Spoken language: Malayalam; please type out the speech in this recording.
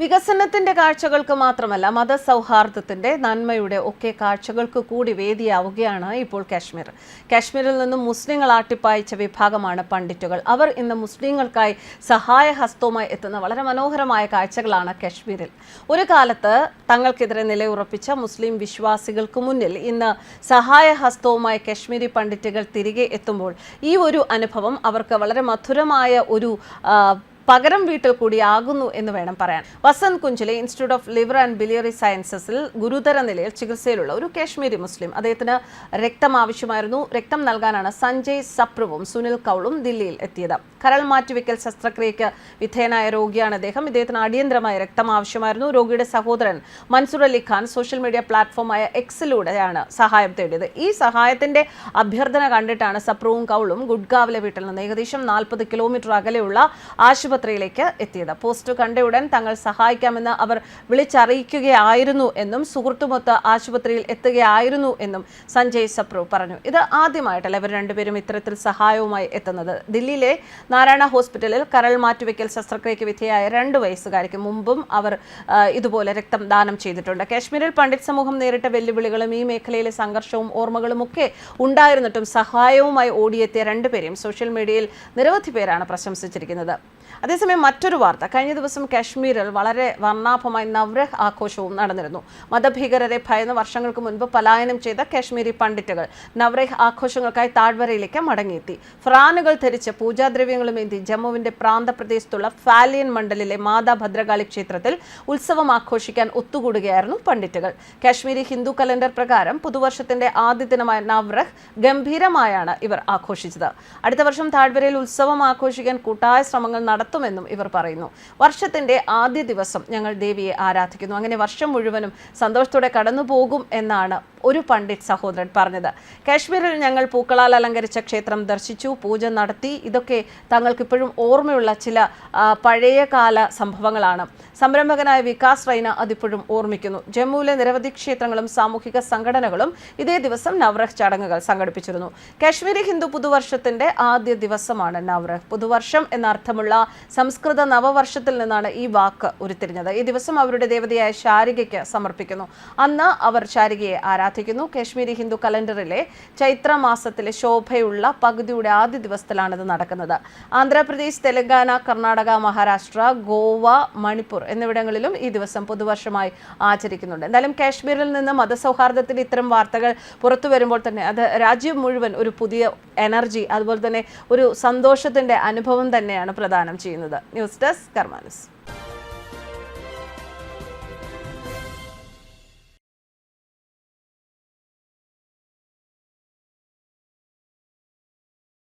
വികസനത്തിന്റെ കാഴ്ചകൾക്ക് മാത്രമല്ല മതസൗഹാർദ്ദത്തിന്റെ നന്മയുടെ ഒക്കെ കാഴ്ചകൾക്ക് കൂടി വേദിയാവുകയാണ് ഇപ്പോൾ കാശ്മീർ. കാശ്മീരിൽ നിന്നും മുസ്ലിങ്ങൾ ആട്ടിപ്പായിച്ച വിഭാഗമാണ് പണ്ഡിറ്റുകൾ. അവർ ഇന്ന് മുസ്ലിങ്ങൾക്കായി സഹായഹസ്തവുമായി എത്തുന്ന വളരെ മനോഹരമായ കാഴ്ചകളാണ് കാശ്മീരിൽ. ഒരു കാലത്ത് തങ്ങൾക്കെതിരെ നിലയുറപ്പിച്ച മുസ്ലിം വിശ്വാസികൾക്ക് മുന്നിൽ ഇന്ന് സഹായഹസ്തവുമായി കാശ്മീരി പണ്ഡിറ്റുകൾ തിരികെ എത്തുമ്പോൾ ഈ ഒരു അനുഭവം അവർക്ക് വളരെ മധുരമായ ഒരു പകരം വീട്ടിൽ കൂടിയാകുന്നു എന്ന് വേണം പറയാൻ. Vasant കുഞ്ചിലെ institute of liver and biliary സയൻസസിൽ ഗുരുതര നിലയിൽ ചികിത്സയിലുള്ള ഒരു കാശ്മീരി മുസ്ലിം അദ്ദേഹത്തിന് രക്തം ആവശ്യമായിരുന്നു. രക്തം നൽകാനാണ് സഞ്ജയ് സപ്രുവും സുനിൽ കൗളും ദില്ലിയിൽ എത്തിയത്. കരൾ മാറ്റിവെക്കൽ ശസ്ത്രക്രിയയ്ക്ക് വിധേയനായ രോഗിയാണ് അദ്ദേഹം ഇദ്ദേഹത്തിന് അടിയന്തരമായ രക്തം ആവശ്യമായിരുന്നു. രോഗിയുടെ സഹോദരൻ മൻസൂർ അലി ഖാൻ സോഷ്യൽ മീഡിയ പ്ലാറ്റ്ഫോമായ എക്സിലൂടെയാണ് സഹായം തേടിയത്. ഈ സഹായത്തിന്റെ അഭ്യർത്ഥന കണ്ടിട്ടാണ് സപ്രുവും കൗളും ഗുഡ്ഗാവിലെ വീട്ടിൽ നിന്ന് ഏകദേശം നാൽപ്പത് കിലോമീറ്റർ അകലെയുള്ള ആശുപത്രിയിലേക്ക് എത്തിയത്. പോസ്റ്റ് കണ്ടയുടൻ തങ്ങൾ സഹായിക്കാമെന്ന് അവർ വിളിച്ചറിയിക്കുകയായിരുന്നു എന്നും സുഹൃത്തുമൊത്ത് ആശുപത്രിയിൽ എത്തുകയായിരുന്നു എന്നും സഞ്ജയ് സപ്രു പറഞ്ഞു. ഇത് ആദ്യമായിട്ടല്ല ഇവർ രണ്ടുപേരും ഇത്തരത്തിൽ സഹായവുമായി എത്തുന്നത്? ദില്ലിയിലെ നാരായണ ഹോസ്പിറ്റലിൽ കരൾ മാറ്റിവെക്കൽ ശസ്ത്രക്രിയയ്ക്ക് വിധേയായ രണ്ട് വയസ്സുകാരിക്ക് മുമ്പും അവർ ഇതുപോലെ രക്തം ദാനം ചെയ്തിട്ടുണ്ട്. കാശ്മീരിൽ പണ്ഡിറ്റ് സമൂഹം നേരിട്ട വെല്ലുവിളികളും ഈ മേഖലയിലെ സംഘർഷവും ഓർമ്മകളും ഒക്കെ ഉണ്ടായിരുന്നിട്ടും സഹായവുമായി ഓടിയെത്തിയ രണ്ടുപേരെയും സോഷ്യൽ മീഡിയയിൽ നിരവധി പേരാണ് പ്രശംസിച്ചിരിക്കുന്നത്. അതേസമയം മറ്റൊരു വാർത്ത. കഴിഞ്ഞ ദിവസം കാശ്മീരിൽ വളരെ വർണാഭമായി നവ്രഹ് ആഘോഷവും നടന്നിരുന്നു. മതഭീകരരെ ഭയന്ന് വർഷങ്ങൾക്ക് മുൻപ് പലായനം ചെയ്ത കാശ്മീരി പണ്ഡിറ്റുകൾ നവ്രഹ് ആഘോഷങ്ങൾക്കായി താഴ്വരയിലേക്ക് മടങ്ങിയെത്തി. ഫ്രാനുകൾ ധരിച്ച് പൂജാദ്രവ്യങ്ങളും ഏന്തി ജമ്മുവിന്റെ പ്രാന്തപ്രദേശത്തുള്ള ഫാലിയൻ മണ്ഡലിലെ മാതാ ഭദ്രകാളി ക്ഷേത്രത്തിൽ ഉത്സവം ആഘോഷിക്കാൻ ഒത്തുകൂടുകയായിരുന്നു പണ്ഡിറ്റുകൾ. കാശ്മീരി ഹിന്ദു കലണ്ടർ പ്രകാരം പുതുവർഷത്തിന്റെ ആദ്യ ദിനമായ നവ്രഹ് ഗംഭീരമായാണ് ഇവർ ആഘോഷിച്ചത്. അടുത്ത വർഷം താഴ്വരയിൽ ഉത്സവം ആഘോഷിക്കാൻ കൂട്ടായ ശ്രമങ്ങൾ നടത്തുമെന്നും ഇവർ പറയുന്നു. വർഷത്തിന്റെ ആദ്യ ദിവസം ഞങ്ങൾ ദേവിയെ ആരാധിക്കുന്നു. അങ്ങനെ വർഷം മുഴുവനും സന്തോഷത്തോടെ കടന്നു പോകും എന്നാണ് ഒരു പണ്ഡിറ്റ് സഹോദരൻ പറഞ്ഞത്. കാശ്മീരിൽ ഞങ്ങൾ പൂക്കളാൽ അലങ്കരിച്ച ക്ഷേത്രം ദർശിച്ചു പൂജ നടത്തി. ഇതൊക്കെ തങ്ങൾക്ക് ഇപ്പോഴും ഓർമ്മയുള്ള ചില പഴയ കാല സംഭവങ്ങളാണ്. സംരംഭകനായ വികാസ് റൈന അതിപ്പോഴും ഓർമ്മിക്കുന്നു. ജമ്മുവിലെ നിരവധി ക്ഷേത്രങ്ങളും സാമൂഹിക സംഘടനകളും ഇതേ ദിവസം നവ്രഹ് ചടങ്ങുകൾ സംഘടിപ്പിച്ചിരുന്നു. കാശ്മീരി ഹിന്ദു പുതുവർഷത്തിന്റെ ആദ്യ ദിവസമാണ് നവ്രഹ്. പുതുവർഷം എന്ന അർത്ഥമുള്ള സംസ്കൃത നവവർഷത്തിൽ നിന്നാണ് ഈ വാക്ക് ഉരുത്തിരിഞ്ഞത്. ഈ ദിവസം അവരുടെ ദേവതയായ ശാരികയ്ക്ക് സമർപ്പിക്കുന്നു. അന്ന് അവർ ശാരികയെ ആരാധിക്കുന്നു കാശ്മീരി ഹിന്ദു കലണ്ടറിലെ ചൈത്രമാസത്തിലെ ശോഭയുള്ള പകുതിയുടെ ആദ്യ ദിവസത്തിലാണിത് നടക്കുന്നത്. ആന്ധ്രാപ്രദേശ് തെലങ്കാന കർണാടക മഹാരാഷ്ട്ര ഗോവ മണിപ്പൂർ എന്നിവിടങ്ങളിലും ഈ ദിവസം പുതുവർഷമായി ആചരിക്കുന്നുണ്ട്. എന്തായാലും കാശ്മീരിൽ നിന്ന് മതസൗഹാർദ്ദത്തിൽ ഇത്തരം വാർത്തകൾ പുറത്തു വരുമ്പോൾ തന്നെ അത് രാജ്യം മുഴുവൻ ഒരു പുതിയ എനർജി അതുപോലെ തന്നെ ഒരു സന്തോഷത്തിന്റെ അനുഭവം തന്നെയാണ് പ്രദാനം ചെയ്യുന്നത്. News desk കർമാനസ്.